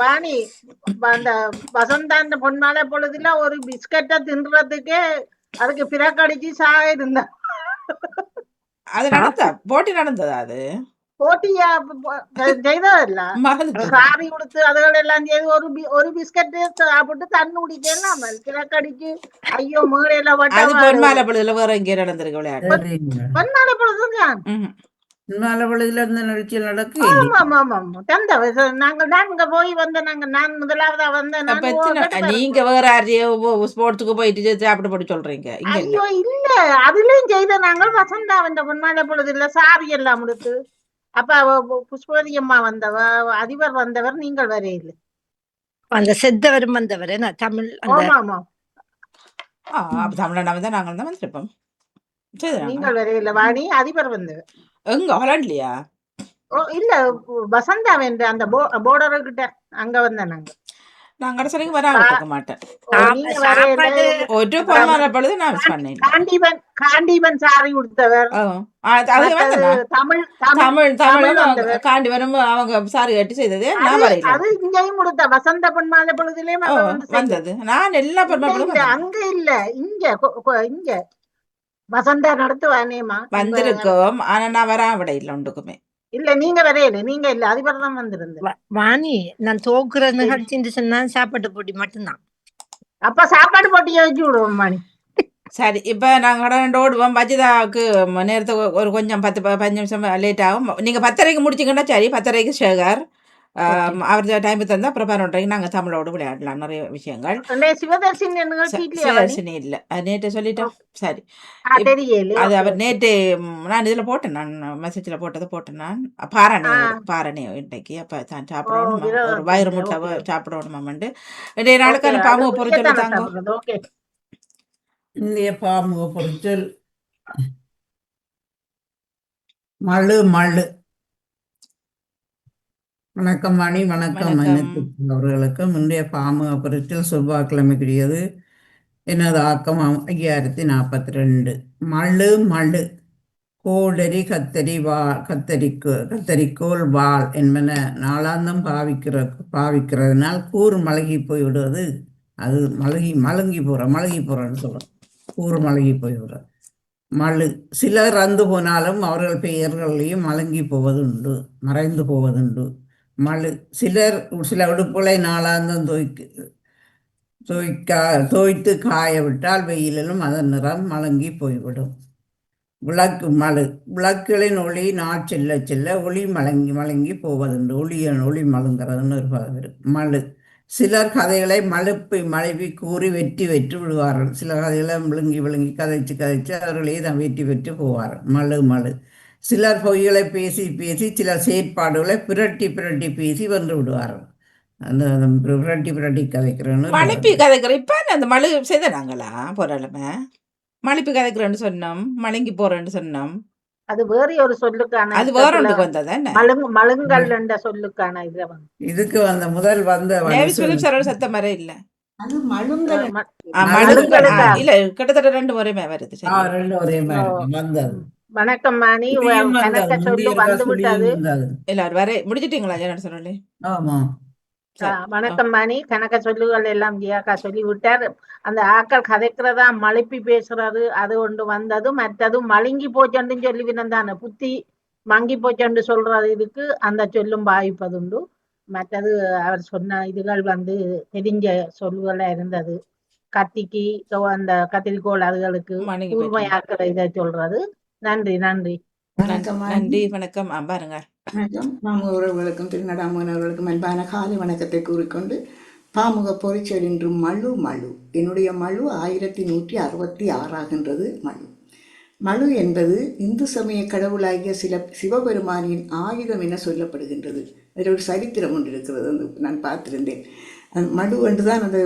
வாணி அந்த வசந்தாண்ட பொன்மாலை பொழுதுல ஒரு பிஸ்கட்டை தின்றதுக்கே அதுக்கு பிறக்கடிச்சு சாக இருந்தா. அது நடந்தா போட்டி நடந்ததா அது? போட்டியா? செய்ததில்ல சாரி கொடுத்து அதுகள் எல்லாம் செய்து ஒரு ஒரு பிஸ்கட் சாப்பிட்டு தண்ணி குடிக்கலாம் பிறக்கடிச்சு ஐயோ மேடையில அது வட்ட பொன்மாலை பொழுதுல வேற எங்கேயோ நடந்திருக்கு விளையாட்டு. பொன்மாலை பொழுதுதான். ம்ஹும். நாங்க நான் இங்க போய் வந்த நாங்க நான் முதலாவதா வந்த அப்ப எத்தனை- நீங்க வேற ஸ்போர்ட்ஸுக்கு போயிட்டு சாப்பிட போட்டு சொல்றீங்க? இல்ல. ஐயோ இல்ல. அதுலயும் செய்த நாங்கள் வசந்தா வந்த பொன்மாலை பொழுது இல்ல சாரி எல்லாம் கொடுத்து அப்ப புஷ்பவதி அம்மா வந்தவ அதிபர் வந்தவர் நீங்கள் வரையில அந்த செத்தவரும் வந்தவர் என்ன தமிழ் வந்தா நாங்கள் தான் வந்திருப்போம். நீங்கள் வரையில வாணி அதிபர் வந்தவர் எங்க? ஹொலாண்ட்லயா? ஓ இல்ல வசந்தா வென்ற அந்த போர்டர் கிட்ட அங்க வந்த நாங்க. நான் கடைசி வராம இருக்க மாட்டேன். ஒரு பொன்மாலை பொழுது நான் மிஸ் பண்ணேன் காண்டீபன் காண்டீபன் சாரி வந்தேனா? தமிழ் தமிழ் தமிழ் தமிழ் தமிழ் வந்தவர். காண்டி வரும் அவங்க சாரி கட்டி செய்தது நான் அது வரையில. அது இங்கேயும் கொடுத்த வசந்த பொன்மாலை பொழுதுலயும் வந்து. வந்தது. நான் எல்லா இல்ல, அங்க இல்ல இங்க இங்க. வசந்தா நடத்துவானேமா வந்திருக்கோம். ஆனா நான் வராம விட இல்லை ஒன்றுக்குமே. இல்ல நீங்க வரையில. நீங்க இல்ல. அதிபர் தான் வந்திருந்த வா- வாணி நான் தோக்குற நிகழ்ச்சின்னு சொன்னா சாப்பாட்டு போட்டி மட்டும்தான். அப்ப சாப்பாடு போட்டியை வச்சு விடுவோம் மணி சரி இப்போ நாங்கள் ஓடுவோம். பஜிதாவுக்கு நேரத்துக்கு ஒரு கொஞ்சம் பத்து பதினஞ்சு நிமிஷம் லேட் ஆகும். நீங்கள் பத்தரைக்கு முடிச்சிங்கன்னா சரி பத்தரைக்கு சேகர் அவர் டைம் தந்தா அப்புறம் பதினொன்றரைக்கு நாங்கள் தமிழோடு விளையாடலாம் நிறைய விஷயங்கள் சிவதர்ஷினி இல்லை நேற்று சொல்லிட்டோம் சரி ஆ, தெரியல அது அவர் நேற்று நான் இதில் போட்டேன் நான் மெசேஜில் போட்டது போட்டேன் நான் பாரணி. பாரணி இன்றைக்கு அப்போ தான் சாப்பிடணும் ஒரு வயிறு முட்டை. சாப்பிடணுமாமண்டு இன்றைய நாளுக்கான பாமுக பொறுத்து தாங்க ஓகே இந்திய பாமுக பொறிச்சல் மழு மழு வணக்கம் மணி வணக்கம் அவர்களுக்கும் இன்றைய பாமுக பொறிச்சல் செவ்வாய்க்கிழமைக்குரியது எனது ஆக்கம் ஐயாயிரத்தி நாற்பத்தி ரெண்டு மழு மழு. கோடரி கத்தரி வா கத்தரிக்கோ கத்தரிக்கோல் வாள் என்பன நாளாந்தம் பாவிக்கிற பாவிக்கிறதுனால் கூறு மலகி போய்விடுவது. அது மலகி மலங்கி போகிற மலகி போகிறன்னு சொல்கிறோம் கூறு மலகி போய்விடுறது மழு. சிலர் இறந்து போனாலும் அவர்கள் பெயர்களையும் மலங்கி போவதுண்டு மறைந்து போவதுண்டு. மழு சிலர் சில உடுப்புகளை நாளாந்தம் தோய்க்கு தோய்க்கா தோய்த்து காய விட்டால் வெயிலிலும் அதன் நிறம் மலங்கி போய்விடும். விளக்கு மழு விளக்குகளின் ஒளி நாள் செல்ல செல்ல ஒளி மலங்கி மலங்கி போவதுண்டு. ஒளியன் ஒளி மழுங்கிறதுன்னு ஒரு பதம் இருக்கு மழு சிலர் கதைகளை மழுப்பி மழுவி கூறி வெற்றி வெற்றி விடுவார்கள். சில கதைகளை விழுங்கி விழுங்கி கதைச்சு கதைச்சு அவர்களே தான் வெற்றி பெற்று போவார்கள். மழு மழு சிலர் பொய்களை பேசி பேசி சில செயற்பாடுகளை பிரட்டி பிரட்டி பேசி வென்று விடுவார்கள். அந்த பிரட்டி பிரட்டி கதைக்கிறேன்னு மழுப்பி கதைக்கிற இப்போ அந்த மழு செய்த நாங்களா போராளமே மழுப்பி கதைக்கிறேன்னு சொன்னோம். மழுங்கி போறேன்னு சொன்னோம். அது வேற ஒரு சொல்லுக்கான அது வேற ஒன்றுக்கு வந்தது என்ன? மழுங்கு மழுங்கல் என்ற சொல்லுக்கான இதுல வந்து. இதுக்கு வந்த முதல் வந்த நேவி சாரோட சத்தம் வர இல்ல. அது மழுங்கல். மழுங்கல். இல்ல கிட்டத்தட்ட ரெண்டு முறையுமே வருது. சரி. ஆ, ரெண்டு மாதிரி வந்தது. வணக்கம் மாணி. வந்தது சொல்லு வந்து விட்டது. எல்லாரும் வர முடிச்சிட்டீங்களா ஜெனட் சொல்லி ஆமா. வணக்கம் மாணி. கணக்க சொல்லுகள் எல்லாம் ஜியாக்கா சொல்லி விட்டார். அந்த ஆக்கள் கதைக்கிறதா மழுப்பி பேசுறது அது ஒன்று வந்தது மற்றது மழுங்கி போச்சண்டு சொல்லி தானே புத்தி மங்கி போச்சண்டு சொல்றது இதுக்கு. அந்த சொல்லும் பாவிப்பதுண்டு மற்றது அவர் சொன்ன இதுகள் வந்து தெரிஞ்ச சொல்லுகளா இருந்தது. கத்திக்கு அந்த கத்திரிக்கோள் அதுகளுக்கு. கூர்மையாக்கிற இதை சொல்றது. நன்றி நன்றி. வணக்கம் ஆண்டி. நன்றி வணக்கம். பாருங்க. வணக்கம். பாமுக உறவுகளுக்கும் திருநடாமன் அவர்களுக்கும் அன்பான காலை வணக்கத்தை கூறிக்கொண்டு பாமுக பொறிச்சல் என்று மழு மழு என்னுடைய மழு ஆயிரத்தி நூற்றி அறுபத்தி ஆறாகின்றது மழு மழு என்பது இந்து சமய கடவுளாகிய சில சிவபெருமானின் ஆயுதம் என சொல்லப்படுகின்றது. அதில் ஒரு சரித்திரம் ஒன்று இருக்கிறது அந்த நான் பார்த்திருந்தேன். அந்த மடு என்று தான் அந்த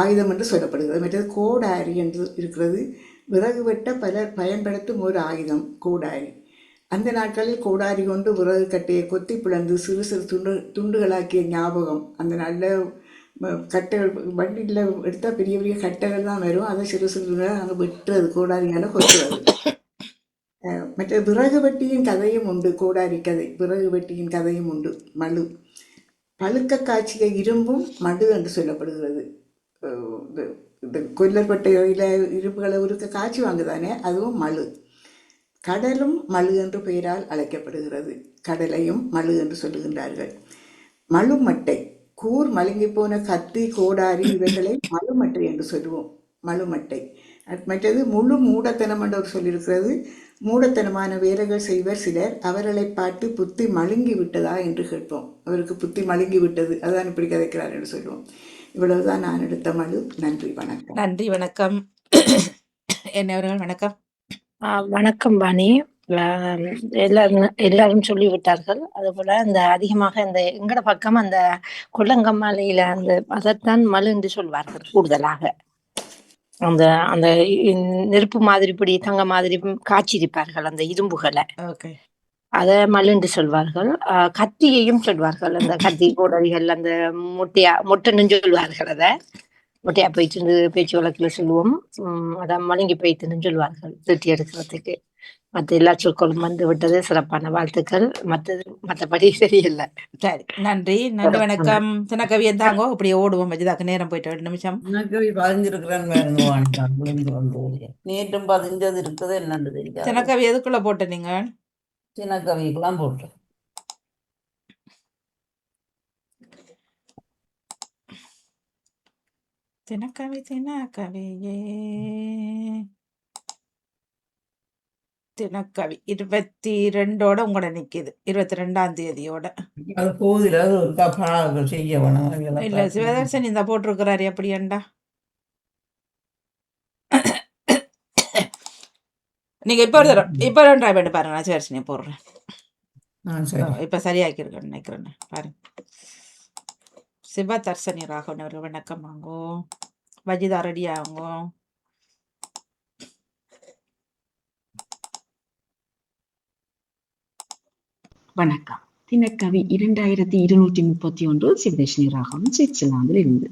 ஆயுதம் என்று சொல்லப்படுகிறது. மற்றது கோடாரி என்று இருக்கிறது. விறகு வெட்ட பலர் பயன்படுத்தும் ஒரு ஆயுதம் கோடாரி. அந்த நாட்களில் கோடாரி கொண்டு விறகு கட்டையை கொத்தி பிளந்து சிறு சிறு துண்டு துண்டுகளாக்கிய ஞாபகம். அந்த நல்ல ம, கட்டைகள் வண்டியில் எடுத்தால் பெரிய பெரிய கட்டைகள் தான் வரும். அதை சிறு சிறு துண்டுகளாக அங்கே வெட்டுறது கோடாரியால் கொத்துறது மற்ற விறகு வெட்டியின் கதையும் உண்டு கோடாரி கதை. விறகு வெட்டியின் கதையும் உண்டு மழு பழுக்க காய்ச்சிய இரும்பும் மடு என்று சொல்லப்படுகிறது. இந்த இது இது உருக்க காய்ச்சி வாங்குதானே? அதுவும் மழு கடலும் மழு என்று பெயரால் அழைக்கப்படுகிறது. கடலையும் மழு என்று சொல்லுகின்றார்கள். மழுமட்டை கூர் மழுங்கி போன கத்தி கோடாரி இவைகளை மழுமட்டை என்று சொல்லுவோம். மழுமட்டை மற்றது முழு மூடத்தனம் என்று அவர் சொல்லியிருக்கிறது. மூடத்தனமான வேலைகள் செய்வர் சிலர். அவர்களை பார்த்து புத்தி மழுங்கி விட்டதா என்று கேட்போம். அவருக்கு புத்தி மழுங்கி விட்டது. அதான் இப்படி கதைக்கிறார் என்று சொல்லுவோம். இவ்வளவுதான் நான் எடுத்த மழு நன்றி வணக்கம். நன்றி வணக்கம். என்னவர்கள் வணக்கம். வணக்கம் பாணி. எல்லாரும் எல்லாரும் சொல்லிவிட்டார்கள். அதுபோல இந்த அதிகமாக இந்த எங்கட பக்கம் அந்த கொல்லங்கம்மாலையில அந்த அதைத்தான் மலு என்று சொல்வார்கள் கூடுதலாக. அந்த அந்த நெருப்பு மாதிரி இப்படி தங்க மாதிரி காய்ச்சிருப்பார்கள் அந்த இரும்புகளை. ஓகே. அத மலுண்டு சொல்வார்கள். கத்தியையும் சொல்வார்கள். அந்த கத்தி கோடரிகள் அந்த முட்டையா முட்டைன்னு சொல்வார்கள் அத. முட்டையா போயிட்டு பேச்சு வழக்குல சொல்லுவோம். உம் அதான் மழுங்கி போயிட்டுன்னு சொல்வார்கள் திருட்டி எடுக்கிறதுக்கு. மத்த எல்லா சொற்களும் வந்து விட்டது. சிறப்பான வாழ்த்துக்கள். மற்றது மற்றபடி சரியில்லை. சரி. நன்றி. நன்றி. வணக்கம். தினக்கவியன் தாங்கோ? இப்படி ஓடுவோம். வச்சுதாக்கு நேரம் போயிட்டு ஒரு நிமிஷம். எனக்கு பதிஞ்சிருக்கிறேன் நேற்றும் பதிஞ்சது இருக்குது என்னன்னு தெரியாது. தினக்கவி எதுக்குள்ள போட்ட நீங்க? சின்ன கவிக்கெல்லாம் போட்டு தினக்கவி தினக்கவியே தினக்கவி இருபத்தி ரெண்டோட உங்களோட நிக்குது. இருபத்தி ரெண்டாம் தேதியோட. அது போதில் செய்ய வேணும். இல்ல. சிவதர்சன் இந்த போட்டிருக்கிறாரு எப்படியண்டா? நீங்க இப்ப ஒரு இப்ப ஒரு ட்ரை பண்ணி பாருங்க. நான் சிவதர்சனியை போடுறேன். இப்ப சரியாக்கி நினைக்கிறேன். பாருங்க. சிவதர்சனி ராகவன் அவர்கள் வணக்கம் வாங்கோ. வஜிதா ரெடி ஆகுங்கோ வணக்கம். தினக்கவி இரண்டாயிரத்தி இருநூற்றி முப்பத்தி ஒன்று சிவதர்ஷினி ராகம் சுவிட்சர்லாந்தில் இருந்து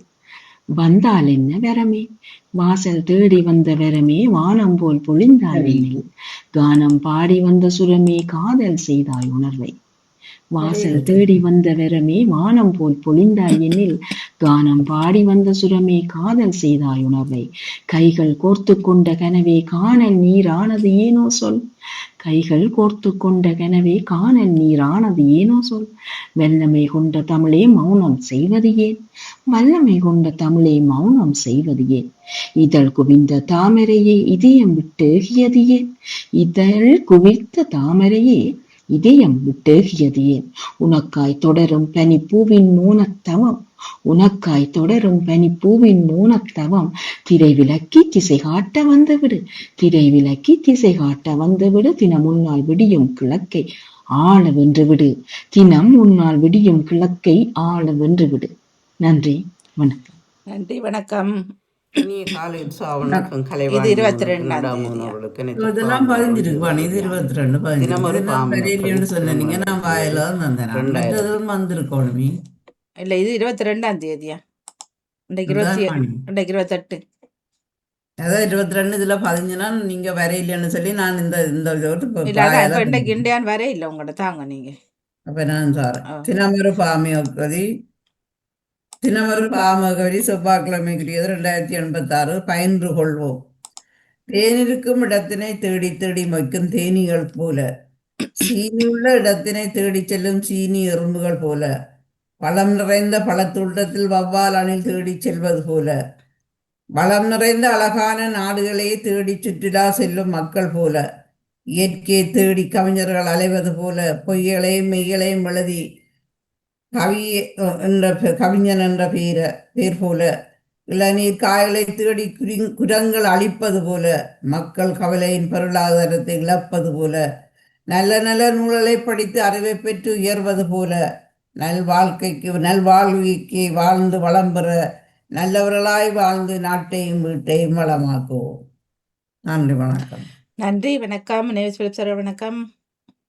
வந்தால் என்ன வரமே? வாசல் தேடி வந்த வரமே வானம் போல் பொழிந்தாய் என்னில் கானம் பாடி வந்த சுரமே காதல் செய்தாய் உணர்வை. வாசல் தேடி வந்த வரமே வானம் போல் பொழிந்தாய் எனில் கானம் பாடி வந்த சுரமே காதல் செய்தாய் உணர்வை. கைகள் கோர்த்து கொண்ட கனவே காணல் நீரானது ஏனோ சொல். கைகள் கோர்த்து கொண்ட கனவே காணல் நீரானது ஏனோ சொல். வெள்ளமை கொண்ட தமிழே மௌனம் செய்வது ஏன்? வல்லமை கொண்ட தமிழே மௌனம் செய்வது ஏன்? இதழ் குவிந்த தாமரையே இதயம் விட்டு ஏன்? இதழ் குவித்த தாமரையே இதயம் விட்டேகியது ஏன் உனக்காய் தொடரும் பனி பூவின் மோனத்தவம் உனக்காய் தொடரும் பனி பூவின் மோனத்தவம் திரை விலக்கி திசை காட்ட வந்துவிடு. திரை விலக்கி திசை காட்ட வந்துவிடு. தினம் முன்னால் விடியும் கிழக்கை ஆள வென்று விடு தினம் உன்னால் விடியும் கிழக்கை ஆள வென்று விடு நன்றி. வணக்கம். நன்றி வணக்கம். இனிய காலை உற்சாவணக்கம் கலைவாணி இது இருபத்தி ரெண்டாம் இதெல்லாம் பதிஞ்சிருக்கு இது இருபத்தி ரெண்டு பதினஞ்சு சொன்னீங்க. நான் வாயில தான் தந்தேன் ரெண்டாயிரம். மற்றதும் வந்திருக்கணுமே. இல்ல இது இருபத்தி ரெண்டாம் தேதியா? இன்றைக்கு இருபத்தி. இன்றைக்கு இருபத்தெட்டு. அதான் இருபத்தி ரெண்டு இதுல பதிஞ்சுனா நீங்க வரையிலன்னு சொல்லி நான் இந்த இந்த இன்றைக்கு. இண்டியான் வரே இல்ல உங்களோட தாங்க நீங்க. அப்ப நான் சார். தினமொரு பாமியோக்கதி தினமொரு பாமகரி செவ்வாய்க்கிழமைக்குரியது ரெண்டாயிரத்தி எண்பத்தாறு. பயின்று கொள்வோம். தேனிருக்கும் இடத்தினை தேடி தேடி மொய்க்கும் தேனீகள் போல. சீனியுள்ள இடத்தினை தேடி செல்லும் சீனி எறும்புகள் போல. பழம் நிறைந்த பழத்துள்ளத்தில் வவ்வால் அணில் தேடி செல்வது போல. வளம் நிறைந்த அழகான நாடுகளை தேடி சுற்றுலா செல்லும் மக்கள் போல. இயற்கையை தேடி கவிஞர்கள் அலைவது போல. பொய்களையும் மெய்களையும் எழுதி கவி என்ற கவிஞன் என்ற பெயர பேர் போல இளநீர் காய்களை தேடி குரிங் குரங்கள் அழிப்பது போல மக்கள் கவலையின் பொருளாதாரத்தை இழப்பது போல நல்ல நல்ல நூல்களை படித்து அறிவை பெற்று உயர்வது போல நல் வாழ்க்கைக்கு நல்வாழ்வுக்கு வாழ்ந்து வளம் பெற நல்லவர்களாய் வாழ்ந்து நாட்டையும் வீட்டையும் வளமாக்குவோம் நன்றி வணக்கம். நன்றி வணக்கம். நேவிஸ் சார் வணக்கம்.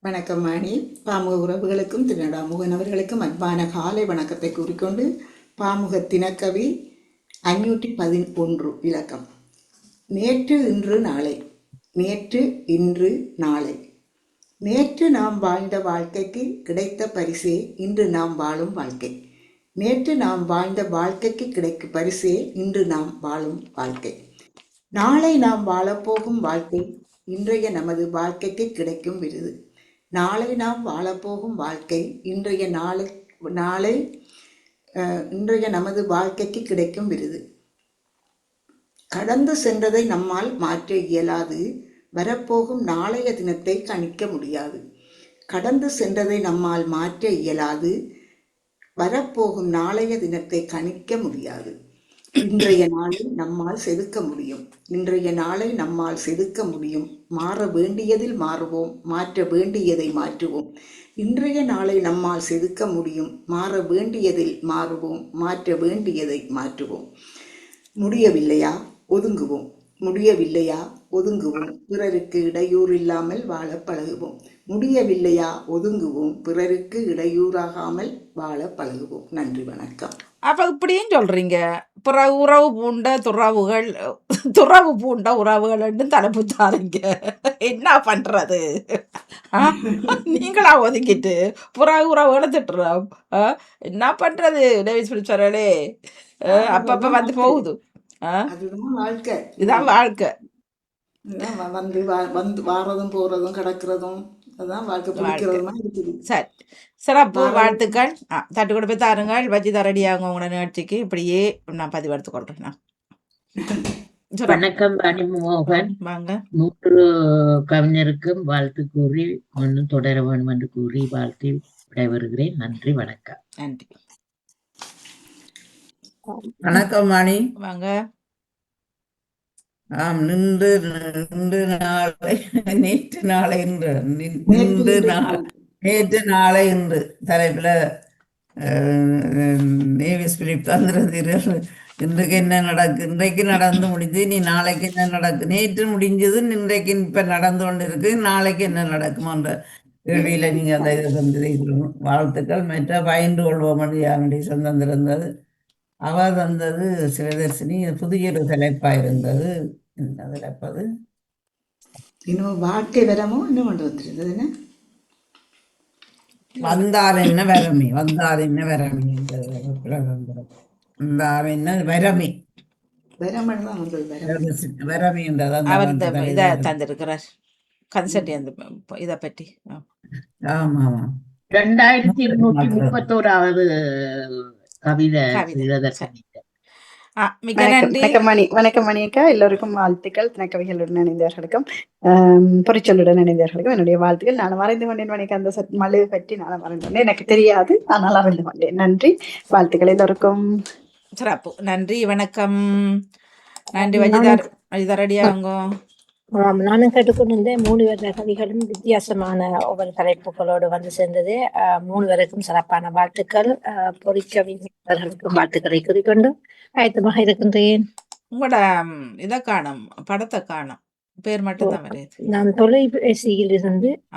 வணக்கம் மணி பாமுக உறவுகளுக்கும் திருநடாமுகன் அவர்களுக்கும் அன்பான காலை வணக்கத்தை கூறிக்கொண்டு பாமுக தினக்கவி அஞ்சூற்றி பதினொன்று விளக்கம். நேற்று இன்று நாளை. நேற்று இன்று நாளை. நேற்று நாம் வாழ்ந்த வாழ்க்கைக்கு கிடைத்த பரிசே இன்று நாம் வாழும் வாழ்க்கை. நேற்று நாம் வாழ்ந்த வாழ்க்கைக்கு கிடைக்கும் பரிசே இன்று நாம் வாழும் வாழ்க்கை. நாளை நாம் வாழப்போகும் வாழ்க்கை இன்றைய நமது வாழ்க்கைக்கு கிடைக்கும் விருது. நாளை நாம் வாழப்போகும் வாழ்க்கை இன்றைய நாளை நாளை இன்றைய நமது வாழ்க்கைக்கு கிடைக்கும் விருது. கடந்து சென்றதை நம்மால் மாற்ற இயலாது வரப்போகும் நாளைய தினத்தை கணிக்க முடியாது. கடந்து சென்றதை நம்மால் மாற்ற இயலாது வரப்போகும் நாளைய தினத்தை கணிக்க முடியாது. இன்றைய நாளை நம்மால் செதுக்க முடியும். இன்றைய நாளை நம்மால் செதுக்க முடியும். மாற வேண்டியதில் மாறுவோம். மாற்ற வேண்டியதை மாற்றுவோம். இன்றைய நாளை நம்மால் செதுக்க முடியும். மாற வேண்டியதில் மாறுவோம். மாற்ற வேண்டியதை மாற்றுவோம். முடியவில்லையா? ஒதுங்குவோம். முடியவில்லையா? ஒதுங்குவோம். பிறருக்கு இடையூறு இல்லாமல் வாழ பழகுவோம். முடியவில்லையா? ஒதுங்குவோம். பிறருக்கு இடையூறாகாமல் வாழ பழகுவோம். நன்றி வணக்கம். அப்ப இப்படியும் சொல்றீங்க. புற உறவு பூண்ட துறவுகள் துறவு பூண்ட உறவுகள்னு தலைப்பு தாரீங்க என்ன பண்றது? ஆ? நீங்களா ஒதுக்கிட்டு புற உறவுகளை திட்டுறோம் ஆ? என்ன பண்றது டேவிஸ் பிடிச்சாரே அப்பப்ப வந்து போகுது. வாழ்க்கை. இதான் வாழ்க்கை. வந்து வந்து வாரதும் போறதும் கிடக்கிறதும். சரி. சிறப்பு வாரம். வாழ்த்துக்கள். ஆ தட்டு கொடுப்பை தாருங்கள். வச்சு தரடியாங்க உங்களோட நிகழ்ச்சிக்கு. இப்படியே நான் பதிவெடுத்து கொள்றேன். வணக்கம் வாணி மோகன். வாங்க. மூன்று கவிஞருக்கும் வாழ்த்து கூறி ஒன்றும் தொடர வேண்டும் என்று கூறி வாழ்த்தி விடைபெறுகிறேன். நன்றி வணக்கம். நன்றி. வணக்கம் மணி. வாங்க. ஆம் நின்று நின்று நாளை நேற்று நாளை நின்- நின்று நாள் நேற்று நாளை இன்று. தலைப்பில் நேவிஸ் பிலிப் தந்திரதீரர் இன்றைக்கு என்ன நடக்கு இன்றைக்கு நடந்து முடிஞ்சு நீ நாளைக்கு என்ன நடக்கு? நேற்று முடிஞ்சது இன்றைக்கு இப்போ நடந்து கொண்டு இருக்கு நாளைக்கு என்ன நடக்குமோன்ற கேள்வியில் நீங்கள் அந்த இதை தந்திருக்கணும் வாழ்த்துக்கள். மற்ற பயின்று கொள்வோம் என்று யாருடைய சொந்தம் இருந்தது அவர் தந்தது சிவதர்சினி புதிய ஒரு தலைப்பாக இருந்தது. என்ன தலைப்பது இன்னும் வாழ்க்கை வரமோ இன்னும் கொண்டு வந்துருந்தது என்ன வந்தார் என்ன வரமி வந்தார் என்ன வரமி. வந்தார் என்ன வரமி வரம் இதை. தந்திருக்கிறார் கன்செப்ட் அந்த இதை பற்றி. ஆமா ஆமா இரண்டாயிரத்தி இருநூற்றி முப்பத்தோராவது கவிதை வணக்கம் நன்றி வணக்கம் மணி வணக்கம் மணி அக்கா. எல்லோருக்கும் வாழ்த்துக்கள். தினக்கவிகளுடன் இணைந்தவர்களுக்கும் பொறிச்சொல்லுடன் இணைந்தவர்களுக்கும் என்னுடைய வாழ்த்துக்கள். நான் மறைந்து கொண்டேன் மணிக்கு. அந்த மழு பற்றி நான் மறைந்து கொண்டேன். எனக்கு தெரியாது. ஆனால் அறிந்து கொண்டேன். நன்றி. வாழ்த்துக்கள் எல்லோருக்கும். சிறப்பு. நன்றி. வணக்கம். நன்றி வஜிதார் வஜிதார் அடியாங்க ஆம், நானும் கேட்டுக்கொண்டிருந்தேன். மூணு பேர் கவிகளும் வித்தியாசமான ஒவ்வொரு தலைப்புகளோடு வந்து சேர்ந்தது. மூணு பேருக்கும் சிறப்பான வாழ்த்துக்கள். பொறிக்கவிஞர்களுக்கும் வாழ்த்துக்களை கூறிக்கொண்டு ஆயத்தமாக இருக்கின்றேன். உங்களோட இதை காணும் படத்தை காணும். பேர் மட்டும் தான் நான் தொலைபேசியில் இருந்து